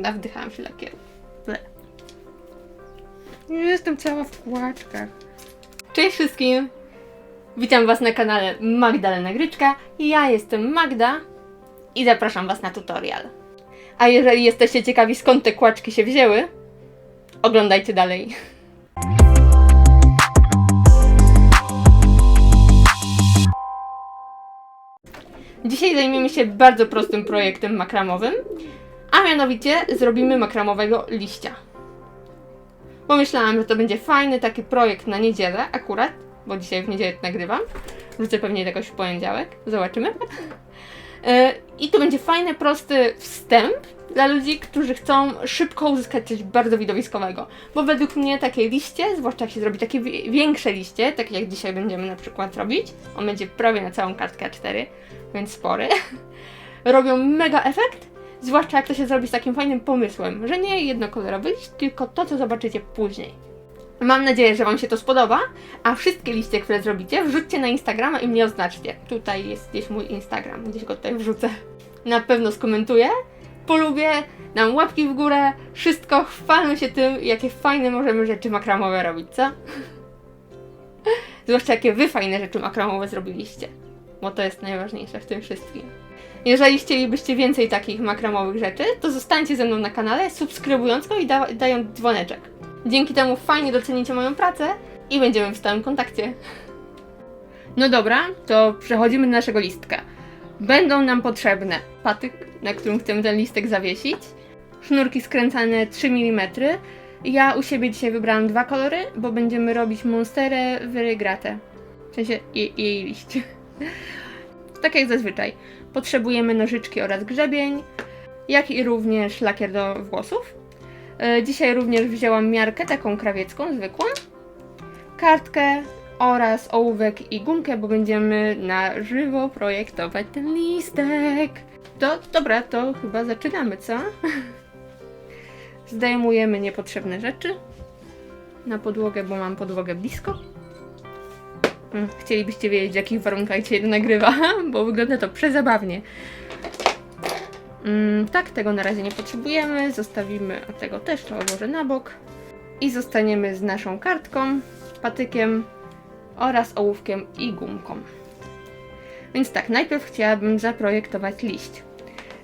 Nawdychałam się lakieru. Ble. Jestem cała w kłaczkach. Cześć wszystkim! Witam Was na kanale Magdalena Gryczka. Ja jestem Magda i zapraszam Was na tutorial. A jeżeli jesteście ciekawi skąd te kłaczki się wzięły, oglądajcie dalej. Dzisiaj zajmiemy się bardzo prostym projektem makramowym, a mianowicie zrobimy makramowego liścia. Pomyślałam, że to będzie fajny taki projekt na niedzielę akurat, bo dzisiaj w niedzielę nagrywam. Wrzucę pewnie jakoś w poniedziałek, zobaczymy. E, I to będzie fajny, prosty wstęp dla ludzi, którzy chcą szybko uzyskać coś bardzo widowiskowego. Bo według mnie takie liście, zwłaszcza jak się zrobi takie wi- większe liście, takie jak dzisiaj będziemy na przykład robić, on będzie prawie na całą kartkę A4, więc spory, robią mega efekt, zwłaszcza jak to się zrobi z takim fajnym pomysłem, że nie jednokolorowy liść, tylko to, co zobaczycie później. Mam nadzieję, że Wam się to spodoba, a wszystkie liście, które zrobicie, wrzućcie na Instagrama i mnie oznaczcie. Tutaj jest gdzieś mój Instagram, gdzieś go tutaj wrzucę. Na pewno skomentuję, polubię, dam łapki w górę, wszystko chwalę się tym, jakie fajne możemy rzeczy makramowe robić, co? Zwłaszcza jakie Wy fajne rzeczy makramowe zrobiliście, bo to jest najważniejsze w tym wszystkim. Jeżeli chcielibyście więcej takich makramowych rzeczy, to zostańcie ze mną na kanale, subskrybując go i da dając dzwoneczek. Dzięki temu fajnie docenicie moją pracę i będziemy w stałym kontakcie. No dobra, to przechodzimy do naszego listka. Będą nam potrzebne patyk, na którym chcemy ten listek zawiesić, sznurki skręcane 3 mm. Ja u siebie dzisiaj wybrałam dwa kolory, bo będziemy robić monsterę wyrygratę. W sensie jej, jej liść. tak jak zazwyczaj. Potrzebujemy nożyczki oraz grzebień, jak i również lakier do włosów. E, Dzisiaj również wzięłam miarkę taką krawiecką, zwykłą, kartkę oraz ołówek i gumkę, bo będziemy na żywo projektować ten listek. To dobra, to chyba zaczynamy, co? Zdejmujemy niepotrzebne rzeczy na podłogę, bo mam podłogę blisko. Mm, Chcielibyście wiedzieć, w jakich warunkach dzisiaj to nagrywa, bo wygląda to przezabawnie. Mm, tak, tego na razie nie potrzebujemy. Zostawimy a tego też, to odłożę na bok. I zostaniemy z naszą kartką, patykiem oraz ołówkiem i gumką. Więc tak, najpierw chciałabym zaprojektować liść.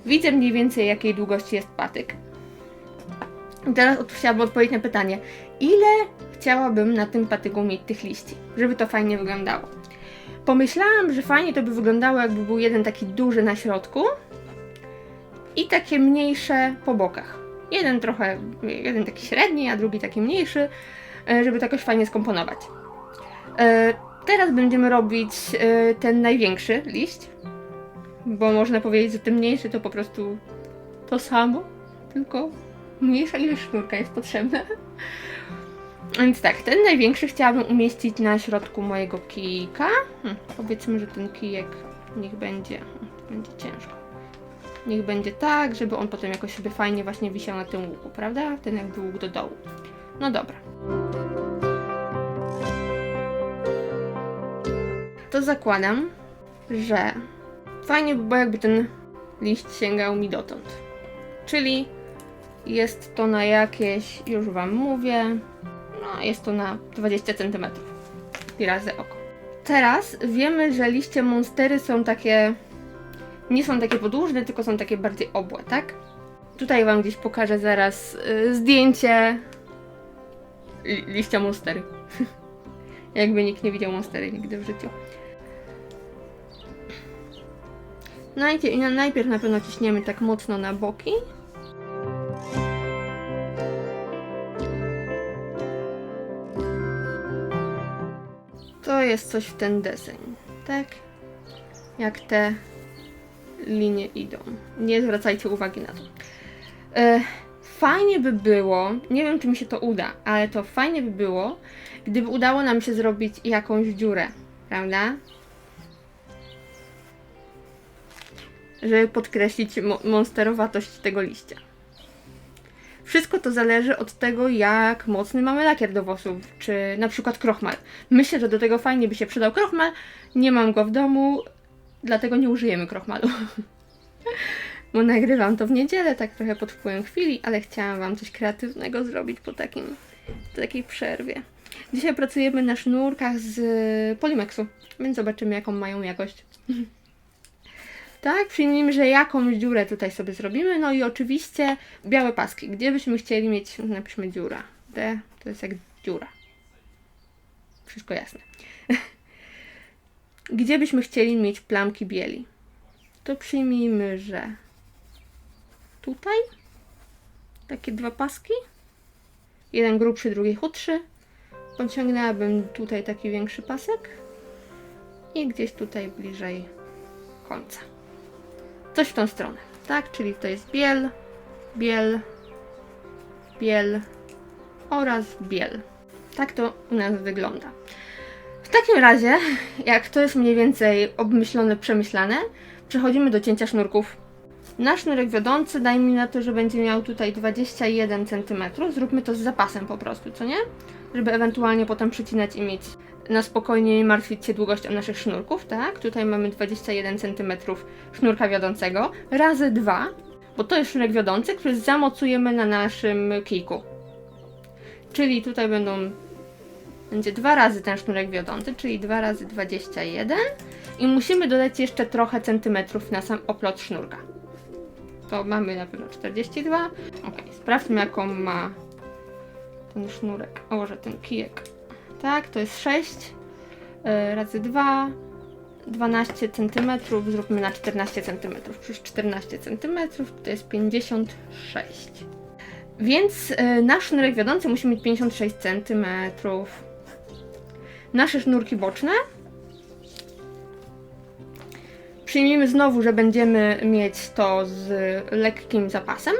Widzę mniej więcej jakiej długości jest patyk. I teraz chciałabym odpowiedzieć na pytanie, ile chciałabym na tym patyku mieć tych liści, żeby to fajnie wyglądało. Pomyślałam, że fajnie to by wyglądało, jakby był jeden taki duży na środku, i takie mniejsze po bokach. Jeden trochę, jeden taki średni, a drugi taki mniejszy, e, żeby to jakoś fajnie skomponować. E, Teraz będziemy robić e, ten największy liść, bo można powiedzieć, że ten mniejszy to po prostu to samo, tylko mniejsza ilość sznurka jest potrzebna. Więc tak, ten największy chciałabym umieścić na środku mojego kijka. Hm, powiedzmy, że ten kijek niech będzie, hm, będzie ciężko. Niech będzie tak, żeby on potem jakoś sobie fajnie właśnie wisiał na tym łuku, prawda? Ten jakby łuk do dołu. No dobra. To zakładam, że fajnie by było jakby ten liść sięgał mi dotąd. Czyli jest to na jakieś, już Wam mówię, jest to na 20 cm. I razy oko. Teraz wiemy, że liście monstery są takie nie są takie podłużne, tylko są takie bardziej obłe, tak? Tutaj Wam gdzieś pokażę zaraz y, zdjęcie li- liścia monstery. Jakby nikt nie widział monstery nigdy w życiu. Najpierw, najpierw na pewno ciśniemy tak mocno na boki. Jest coś w ten deseń, tak? Jak te linie idą. Nie zwracajcie uwagi na to. E, fajnie by było, nie wiem czy mi się to uda, ale to fajnie by było, gdyby udało nam się zrobić jakąś dziurę, prawda? Żeby podkreślić mo- monsterowatość tego liścia. Wszystko to zależy od tego, jak mocny mamy lakier do włosów, czy na przykład krochmal. Myślę, że do tego fajnie by się przydał krochmal. Nie mam go w domu, dlatego nie użyjemy krochmalu. bo nagrywam to w niedzielę, tak trochę pod wpływem chwili, ale chciałam Wam coś kreatywnego zrobić po takim, takiej przerwie. Dzisiaj pracujemy na sznurkach z Polimexu, więc zobaczymy jaką mają jakość. Tak, przyjmijmy, że jakąś dziurę tutaj sobie zrobimy, no i oczywiście białe paski. Gdzie byśmy chcieli mieć, napiszmy dziura. D to jest jak dziura. Wszystko jasne. Gdzie byśmy chcieli mieć plamki bieli? To przyjmijmy, że tutaj takie dwa paski. Jeden grubszy, drugi chudszy. Pociągnęłabym tutaj taki większy pasek i gdzieś tutaj bliżej końca. Coś w tą stronę, tak? Czyli to jest biel, biel, biel oraz biel. Tak to u nas wygląda. W takim razie, jak to jest mniej więcej obmyślone, przemyślane, przechodzimy do cięcia sznurków. Na sznurek wiodący daj mi na to, że będzie miał tutaj 21 cm. Zróbmy to z zapasem po prostu, co nie? Żeby ewentualnie potem przycinać i mieć na spokojnie nie martwić się długością naszych sznurków, tak? Tutaj mamy 21 cm sznurka wiodącego razy 2, bo to jest sznurek wiodący, który zamocujemy na naszym kijku. Czyli tutaj będą będzie dwa razy ten sznurek wiodący, czyli 2 razy 21 i musimy dodać jeszcze trochę centymetrów na sam oplot sznurka. To mamy na pewno 42. Ok, sprawdźmy jaką ma ten sznurek. O, że ten kijek. Tak, to jest 6 yy, razy 2 12 cm, zróbmy na 14 cm. Przecież 14 cm to jest 56. Więc yy, nasz sznurek wiodący musi mieć 56 cm. Nasze sznurki boczne. Przyjmijmy znowu, że będziemy mieć to z lekkim zapasem.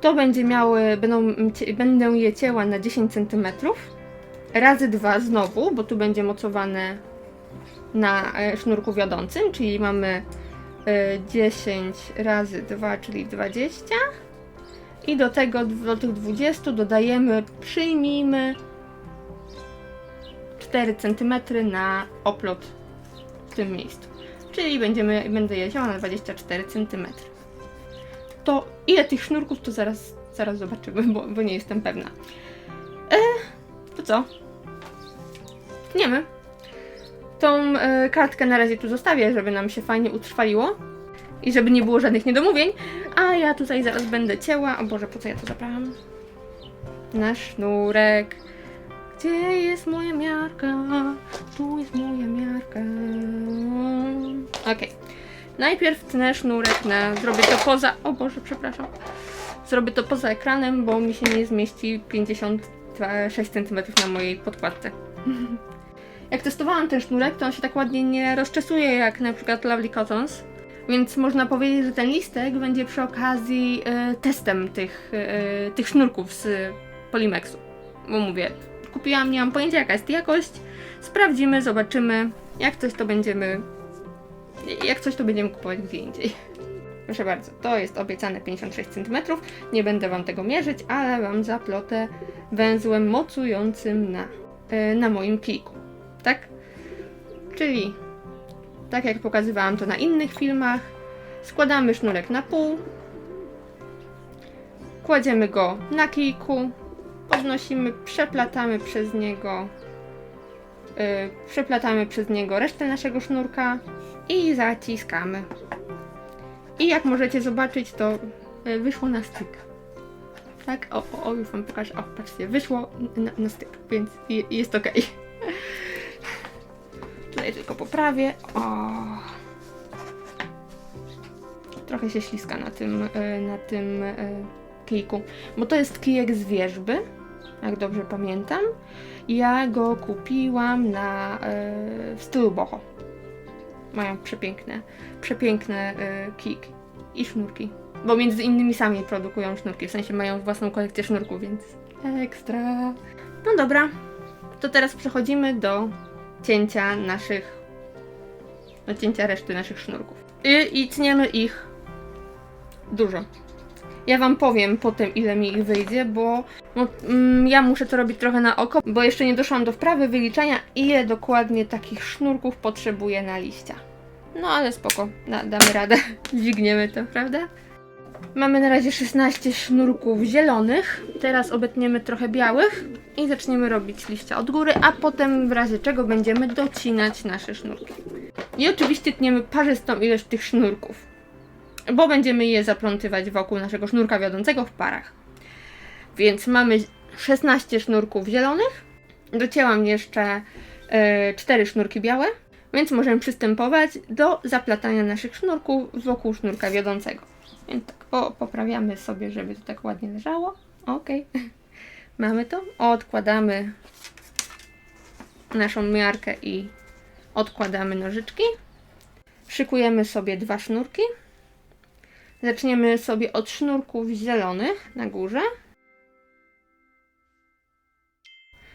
To będzie miały, będą, będę je cięła na 10 cm. Razy 2 znowu, bo tu będzie mocowane na e, sznurku wiodącym, czyli mamy e, 10 razy 2, czyli 20. I do tego, do tych 20 dodajemy, przyjmijmy 4 cm na oplot w tym miejscu. Czyli będziemy, będę je cięła na 24 cm. To ile tych sznurków, to zaraz, zaraz zobaczymy, bo, bo nie jestem pewna. E, to co? Tniemy. Tą e, kartkę na razie tu zostawię, żeby nam się fajnie utrwaliło i żeby nie było żadnych niedomówień. A ja tutaj zaraz będę cięła. O Boże, po co ja to zabrałam? Na sznurek. Gdzie jest moja miarka? Tu jest moja miarka. Okej. Najpierw tnę sznurek na... Zrobię to poza... O Boże, przepraszam. Zrobię to poza ekranem, bo mi się nie zmieści 56 cm na mojej podkładce. Jak testowałam ten sznurek, to on się tak ładnie nie rozczesuje jak na przykład Lovely Cottons. Więc można powiedzieć, że ten listek będzie przy okazji e, testem tych, e, tych sznurków z Polimexu. Bo mówię, kupiłam, nie mam pojęcia jaka jest jakość. Sprawdzimy, zobaczymy. Jak coś to będziemy. Jak coś to będziemy kupować gdzie indziej. Proszę bardzo, to jest obiecane 56 cm. Nie będę Wam tego mierzyć, ale Wam zaplotę węzłem mocującym na, e, na moim kijku. Tak? Czyli tak jak pokazywałam to na innych filmach, składamy sznurek na pół, kładziemy go na kijku, podnosimy, przeplatamy przez niego yy, przeplatamy przez niego resztę naszego sznurka i zaciskamy. I jak możecie zobaczyć, to yy, wyszło na styk. Tak, o, o, o już wam pokażę. O, patrzcie, wyszło na, na styk, więc je, jest ok. Tutaj tylko poprawię. O. Trochę się śliska na tym, y, na tym y, kijku, bo to jest kijek z wierzby, jak dobrze pamiętam. Ja go kupiłam na, y, w stylu boho. Mają przepiękne, przepiękne kijki i sznurki. Bo między innymi sami produkują sznurki, w sensie mają własną kolekcję sznurków, więc ekstra. No dobra, to teraz przechodzimy do cięcia naszych, do cięcia reszty naszych sznurków. I, i tniemy ich dużo. Ja Wam powiem potem, ile mi ich wyjdzie, bo no, mm, ja muszę to robić trochę na oko, bo jeszcze nie doszłam do wprawy wyliczania, ile dokładnie takich sznurków potrzebuję na liścia. No ale spoko, da, damy radę, dźwigniemy to, prawda? Mamy na razie 16 sznurków zielonych. Teraz obetniemy trochę białych i zaczniemy robić liścia od góry, a potem w razie czego będziemy docinać nasze sznurki. I oczywiście tniemy parzystą ilość tych sznurków, bo będziemy je zaplątywać wokół naszego sznurka wiodącego w parach. Więc mamy 16 sznurków zielonych. Docięłam jeszcze e, 4 sznurki białe, więc możemy przystępować do zaplatania naszych sznurków wokół sznurka wiodącego. Więc tak, po, poprawiamy sobie, żeby to tak ładnie leżało. Ok, mamy to. Odkładamy naszą miarkę i odkładamy nożyczki. Szykujemy sobie dwa sznurki. Zaczniemy sobie od sznurków zielonych na górze.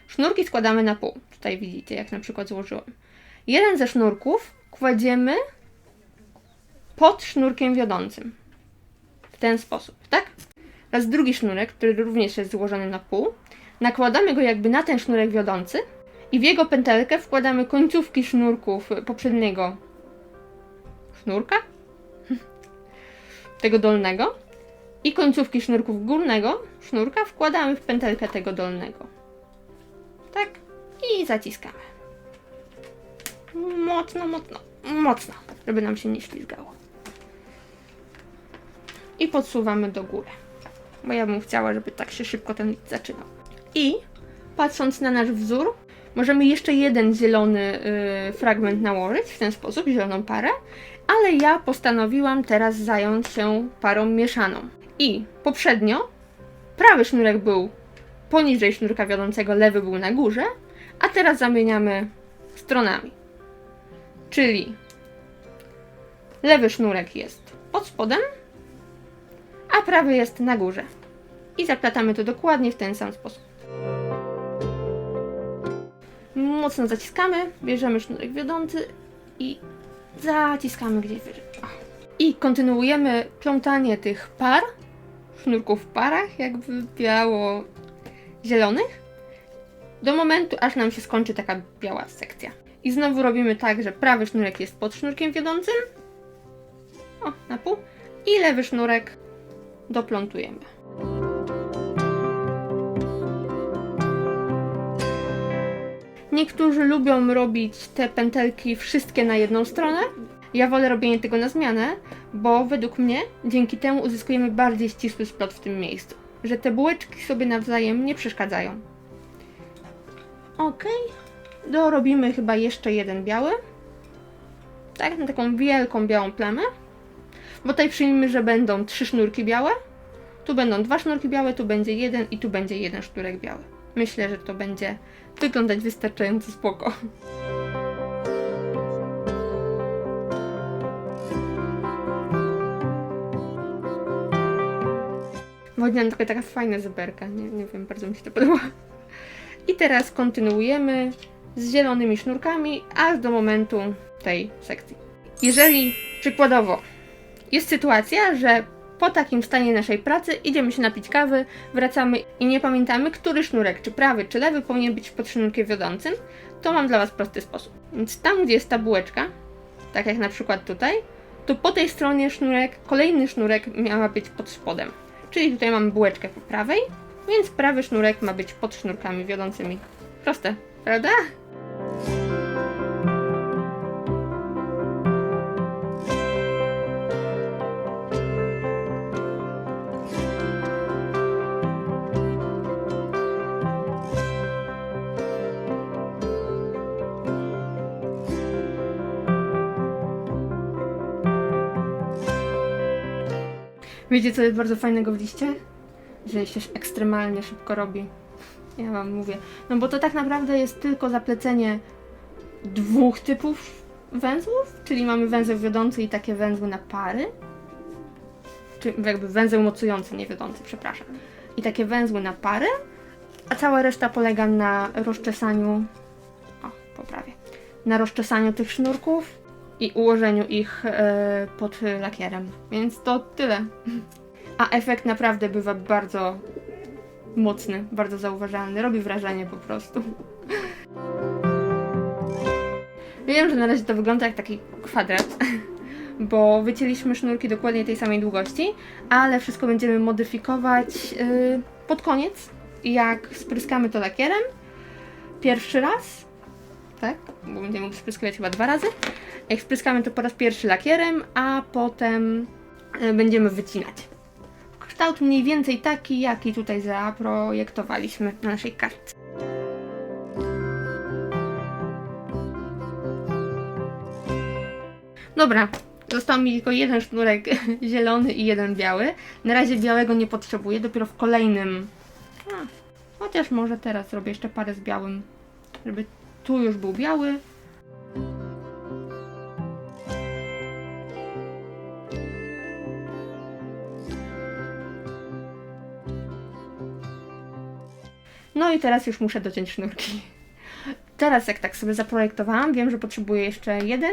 Sznurki składamy na pół. Tutaj widzicie, jak na przykład złożyłam. Jeden ze sznurków kładziemy pod sznurkiem wiodącym. W ten sposób, tak? Teraz drugi sznurek, który również jest złożony na pół. Nakładamy go jakby na ten sznurek wiodący i w jego pętelkę wkładamy końcówki sznurków poprzedniego sznurka, tego dolnego i końcówki sznurków górnego sznurka wkładamy w pętelkę tego dolnego. Tak? I zaciskamy. Mocno, mocno, mocno, żeby nam się nie ślizgało. I podsuwamy do góry. Bo ja bym chciała, żeby tak się szybko ten liść zaczynał. I patrząc na nasz wzór, możemy jeszcze jeden zielony y, fragment nałożyć w ten sposób, zieloną parę, ale ja postanowiłam teraz zająć się parą mieszaną. I poprzednio prawy sznurek był poniżej sznurka wiodącego, lewy był na górze, a teraz zamieniamy stronami. Czyli lewy sznurek jest pod spodem, a prawy jest na górze. I zaplatamy to dokładnie w ten sam sposób. Mocno zaciskamy, bierzemy sznurek wiodący i zaciskamy gdzieś wyżej. I kontynuujemy plątanie tych par, sznurków w parach, jakby biało-zielonych, do momentu, aż nam się skończy taka biała sekcja. I znowu robimy tak, że prawy sznurek jest pod sznurkiem wiodącym, o, na pół, i lewy sznurek doplątujemy. Niektórzy lubią robić te pętelki wszystkie na jedną stronę. Ja wolę robienie tego na zmianę, bo według mnie dzięki temu uzyskujemy bardziej ścisły splot w tym miejscu. Że te bułeczki sobie nawzajem nie przeszkadzają. Ok, dorobimy chyba jeszcze jeden biały. Tak, na taką wielką białą plamę. Bo tutaj przyjmijmy, że będą trzy sznurki białe. Tu będą dwa sznurki białe, tu będzie jeden i tu będzie jeden sznurek biały. Myślę, że to będzie wyglądać wystarczająco spoko. Wodnian taka, taka fajna zeberka, nie, nie wiem, bardzo mi się to podoba. I teraz kontynuujemy z zielonymi sznurkami, aż do momentu tej sekcji. Jeżeli przykładowo jest sytuacja, że po takim stanie naszej pracy idziemy się napić kawy, wracamy i nie pamiętamy, który sznurek, czy prawy, czy lewy powinien być pod sznurkiem wiodącym, to mam dla Was prosty sposób. Więc tam, gdzie jest ta bułeczka, tak jak na przykład tutaj, to po tej stronie sznurek, kolejny sznurek miała być pod spodem. Czyli tutaj mamy bułeczkę po prawej, więc prawy sznurek ma być pod sznurkami wiodącymi. Proste, prawda? Wiecie, co jest bardzo fajnego w liście? Że się ekstremalnie szybko robi. Ja wam mówię. No bo to tak naprawdę jest tylko zaplecenie dwóch typów węzłów, czyli mamy węzeł wiodący i takie węzły na pary. Czy jakby węzeł mocujący, nie wiodący, przepraszam. I takie węzły na pary, a cała reszta polega na rozczesaniu. O, poprawię. Na rozczesaniu tych sznurków i ułożeniu ich e, pod lakierem. Więc to tyle. A efekt naprawdę bywa bardzo mocny, bardzo zauważalny. Robi wrażenie po prostu. Wiem, że na razie to wygląda jak taki kwadrat, bo wycięliśmy sznurki dokładnie tej samej długości, ale wszystko będziemy modyfikować yy, pod koniec, jak spryskamy to lakierem. Pierwszy raz, tak? Bo będziemy spryskiwać chyba dwa razy. Jak spryskamy to po raz pierwszy lakierem, a potem yy, będziemy wycinać. Kształt mniej więcej taki, jaki tutaj zaprojektowaliśmy na naszej kartce. Dobra, został mi tylko jeden sznurek zielony i jeden biały. Na razie białego nie potrzebuję, dopiero w kolejnym. A, chociaż może teraz zrobię jeszcze parę z białym, żeby tu już był biały. No i teraz już muszę dociąć sznurki. Teraz jak tak sobie zaprojektowałam, wiem, że potrzebuję jeszcze jeden,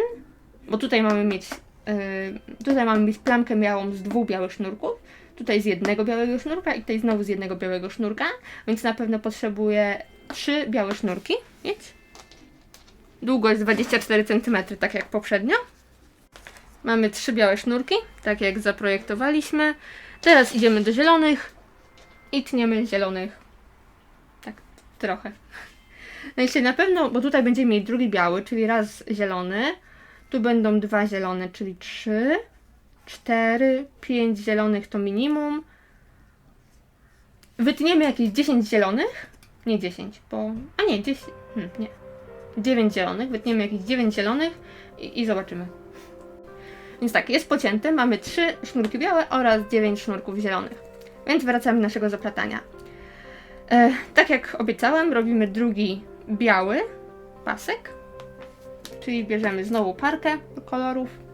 bo tutaj mamy mieć yy, tutaj mamy mieć plamkę białą z dwóch białych sznurków, tutaj z jednego białego sznurka i tutaj znowu z jednego białego sznurka, więc na pewno potrzebuję trzy białe sznurki mieć. Długość 24 cm, tak jak poprzednio. Mamy trzy białe sznurki, tak jak zaprojektowaliśmy. Teraz idziemy do zielonych i tniemy zielonych. Trochę. Się na pewno, bo tutaj będziemy mieć drugi biały, czyli raz zielony, tu będą dwa zielone, czyli trzy, cztery, pięć zielonych to minimum. Wytniemy jakieś 10 zielonych. Nie 10, bo. A nie, 10. Hmm, nie. 9 zielonych. Wytniemy jakieś 9 zielonych i, i zobaczymy. Więc tak, jest pocięty. Mamy 3 sznurki białe oraz 9 sznurków zielonych. Więc wracamy do naszego zaplatania. E, tak jak obiecałem, robimy drugi biały pasek. Czyli bierzemy znowu parkę kolorów.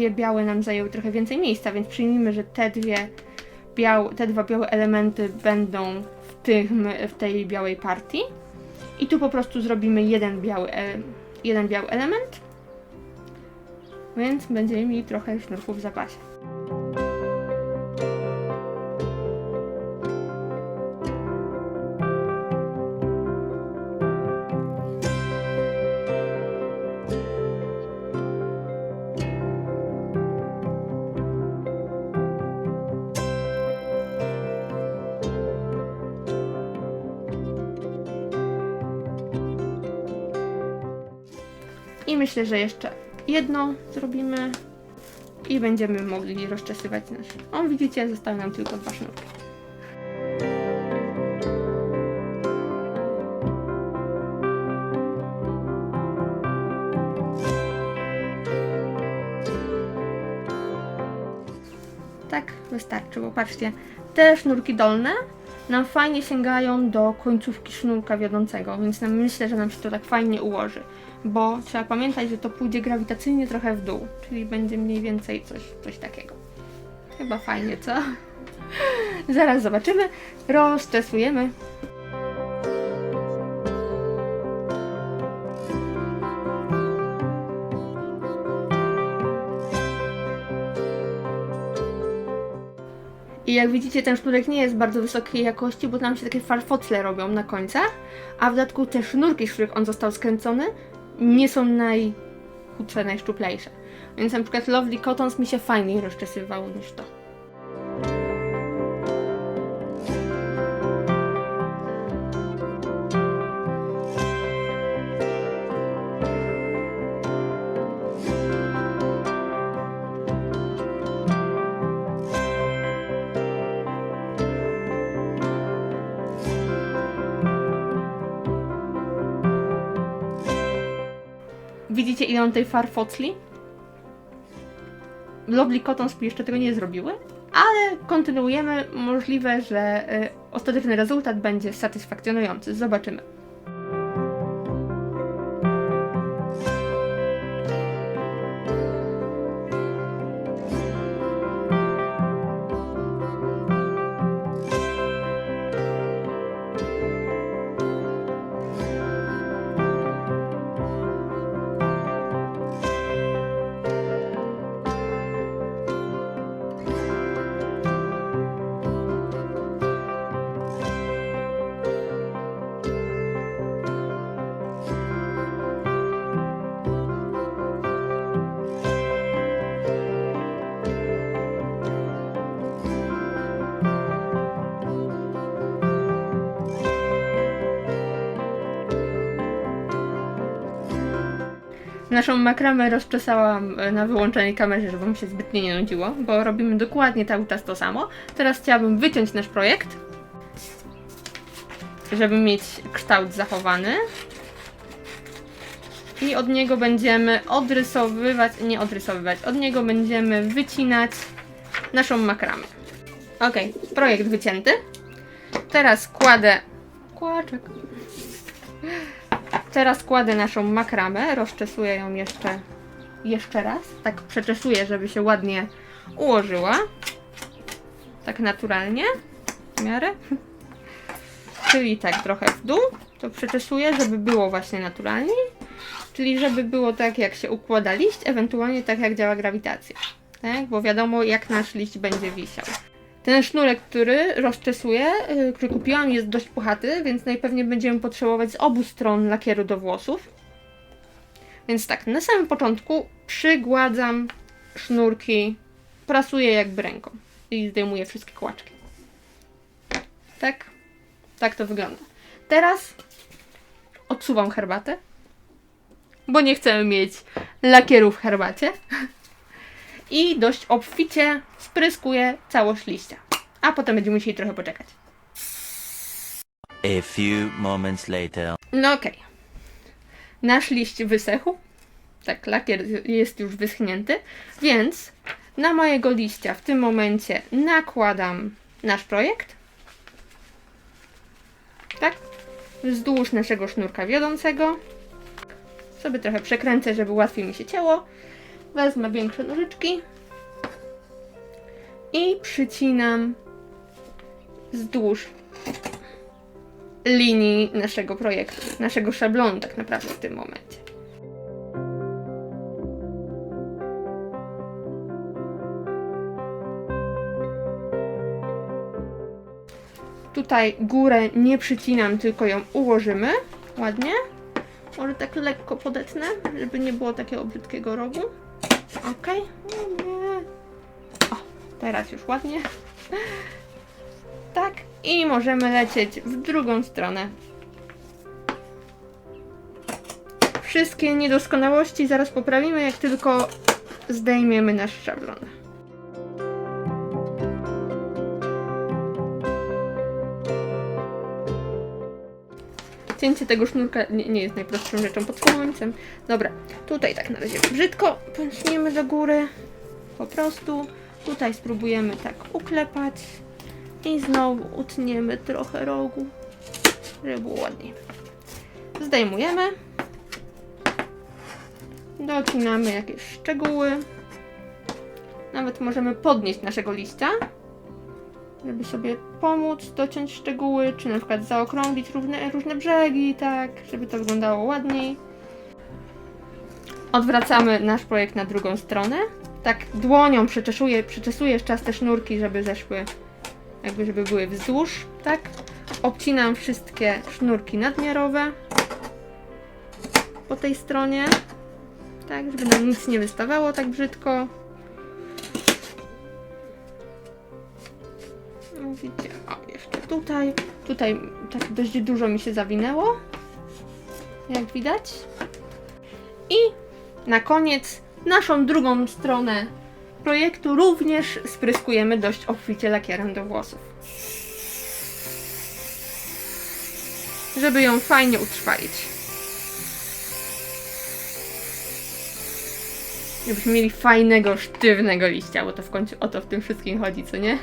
Dwie białe nam zajęły trochę więcej miejsca, więc przyjmijmy, że te dwie te dwa białe elementy będą w, tym, w tej białej partii. I tu po prostu zrobimy jeden biały, e, jeden biały element. Więc będziemy mieli trochę sznurków w zapasie. Myślę, że jeszcze jedno zrobimy i będziemy mogli rozczesywać nasz. O, widzicie, zostały nam tylko dwa sznurki. Tak, wystarczy, bo patrzcie, te sznurki dolne nam fajnie sięgają do końcówki sznurka wiodącego, więc myślę, że nam się to tak fajnie ułoży. Bo trzeba pamiętać, że to pójdzie grawitacyjnie trochę w dół, czyli będzie mniej więcej coś, coś takiego. Chyba fajnie, co? Zaraz zobaczymy. Rozczesujemy. I jak widzicie, ten sznurek nie jest bardzo wysokiej jakości, bo tam się takie farfocle robią na końcach, a w dodatku te sznurki, z których on został skręcony, nie są najchudsze, najszczuplejsze. Więc na przykład Lovely Cottons mi się fajniej rozczesywało niż to. Widzicie ile on tej farfocli? Lovely Cottons jeszcze tego nie zrobiły, ale kontynuujemy. Możliwe, że y, ostateczny rezultat będzie satysfakcjonujący. Zobaczymy. Naszą makramę rozczesałam e, na wyłączonej kamerze, żeby mi się zbytnio nie nudziło, bo robimy dokładnie cały czas to samo. Teraz chciałabym wyciąć nasz projekt, żeby mieć kształt zachowany. I od niego będziemy odrysowywać, nie odrysowywać, od niego będziemy wycinać naszą makramę. Ok, projekt wycięty. Teraz kładę kłaczek. Teraz kładę naszą makramę, rozczesuję ją jeszcze, jeszcze raz. Tak przeczesuję, żeby się ładnie ułożyła. Tak naturalnie, w miarę. Czyli tak trochę w dół, to przeczesuję, żeby było właśnie naturalnie. Czyli żeby było tak, jak się układa liść, ewentualnie tak, jak działa grawitacja. Tak? Bo wiadomo, jak nasz liść będzie wisiał. Ten sznurek, który rozczesuję, yy, który kupiłam, jest dość puchaty, więc najpewniej będziemy potrzebować z obu stron lakieru do włosów. Więc tak, na samym początku przygładzam sznurki, prasuję jakby ręką i zdejmuję wszystkie kłaczki. Tak? Tak to wygląda. Teraz odsuwam herbatę, bo nie chcemy mieć lakieru w herbacie. I dość obficie spryskuję całość liścia. A potem będziemy musieli trochę poczekać. A few moments later. No okej. Nasz liść wysechł. Tak, lakier jest już wyschnięty. Więc na mojego liścia w tym momencie nakładam nasz projekt. Tak? Wzdłuż naszego sznurka wiodącego. Sobie trochę przekręcę, żeby łatwiej mi się cięło. Wezmę większe nożyczki. I przycinam wzdłuż linii naszego projektu, naszego szablonu tak naprawdę w tym momencie. Tutaj górę nie przycinam, tylko ją ułożymy ładnie. Może tak lekko podetnę, żeby nie było takiego brzydkiego rogu. Ok. Nie. o, teraz już ładnie. Tak. I możemy lecieć w drugą stronę. Wszystkie niedoskonałości zaraz poprawimy, jak tylko zdejmiemy nasz szablon. Cięcie tego sznurka nie, nie jest najprostszą rzeczą pod słońcem. Dobra, tutaj tak na razie brzydko pęczniemy do góry. Po prostu. Tutaj spróbujemy tak uklepać. I znowu utniemy trochę rogu, żeby było ładniej. Zdejmujemy. Docinamy jakieś szczegóły. Nawet możemy podnieść naszego liścia, żeby sobie pomóc dociąć szczegóły, czy na przykład zaokrąglić różne, różne brzegi, tak, żeby to wyglądało ładniej. Odwracamy nasz projekt na drugą stronę. Tak dłonią przyczesuję, przyczesuję jeszcze raz te sznurki, żeby zeszły jakby żeby były wzdłuż, tak? Obcinam wszystkie sznurki nadmiarowe po tej stronie, tak, żeby nam nic nie wystawało tak brzydko. Widzicie, o, jeszcze tutaj, tutaj tak dość dużo mi się zawinęło, jak widać. I na koniec naszą drugą stronę projektu również spryskujemy dość obficie lakierem do włosów. Żeby ją fajnie utrwalić. Żebyśmy mieli fajnego, sztywnego liścia, bo to w końcu o to w tym wszystkim chodzi, co nie?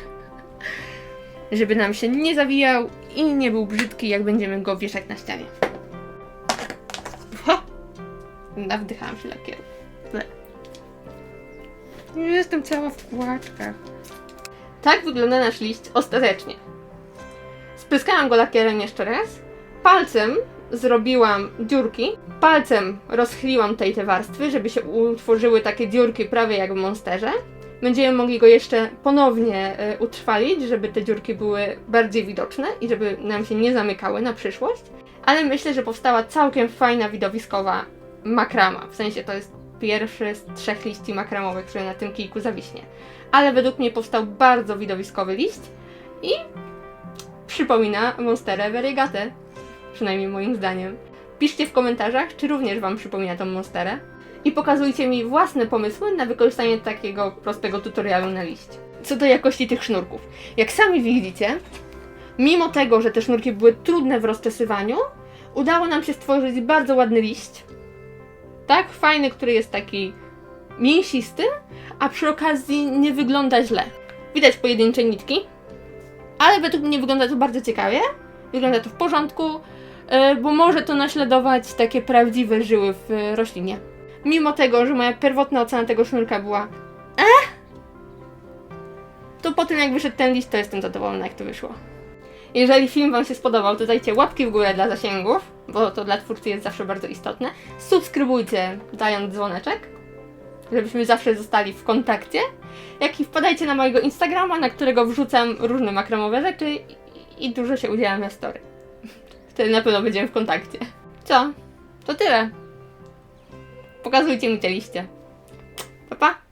Żeby nam się nie zawijał i nie był brzydki, jak będziemy go wieszać na ścianie. Nawdychałam się lakieru. Nie jestem cała w płaczkach. Tak wygląda nasz liść ostatecznie. Spryskałam go lakierem jeszcze raz. Palcem zrobiłam dziurki. Palcem rozchyliłam tej te warstwy, żeby się utworzyły takie dziurki prawie jak w monsterze. Będziemy mogli go jeszcze ponownie y, utrwalić, żeby te dziurki były bardziej widoczne i żeby nam się nie zamykały na przyszłość. Ale myślę, że powstała całkiem fajna, widowiskowa makrama. W sensie to jest pierwszy z trzech liści makramowych, który na tym kijku zawiśnie. Ale według mnie powstał bardzo widowiskowy liść i przypomina Monsterę Variegatę. Przynajmniej moim zdaniem. Piszcie w komentarzach, czy również Wam przypomina tą Monsterę. I pokazujcie mi własne pomysły na wykorzystanie takiego prostego tutorialu na liście. Co do jakości tych sznurków. Jak sami widzicie, mimo tego, że te sznurki były trudne w rozczesywaniu, udało nam się stworzyć bardzo ładny liść. Tak, fajny, który jest taki mięsisty, a przy okazji nie wygląda źle. Widać pojedyncze nitki, ale według mnie wygląda to bardzo ciekawie. Wygląda to w porządku, e, bo może to naśladować takie prawdziwe żyły w e, roślinie. Mimo tego, że moja pierwotna ocena tego sznurka była eh, to po tym jak wyszedł ten list, to jestem zadowolona jak to wyszło. Jeżeli film Wam się spodobał, to dajcie łapki w górę dla zasięgów, bo to dla twórcy jest zawsze bardzo istotne. Subskrybujcie, dając dzwoneczek, żebyśmy zawsze zostali w kontakcie. Jak i wpadajcie na mojego Instagrama, na którego wrzucam różne makromowe rzeczy i, i dużo się udzielam na story. Wtedy na pewno będziemy w kontakcie. Co? To tyle. Pokazujcie mi te liście. Pa, pa.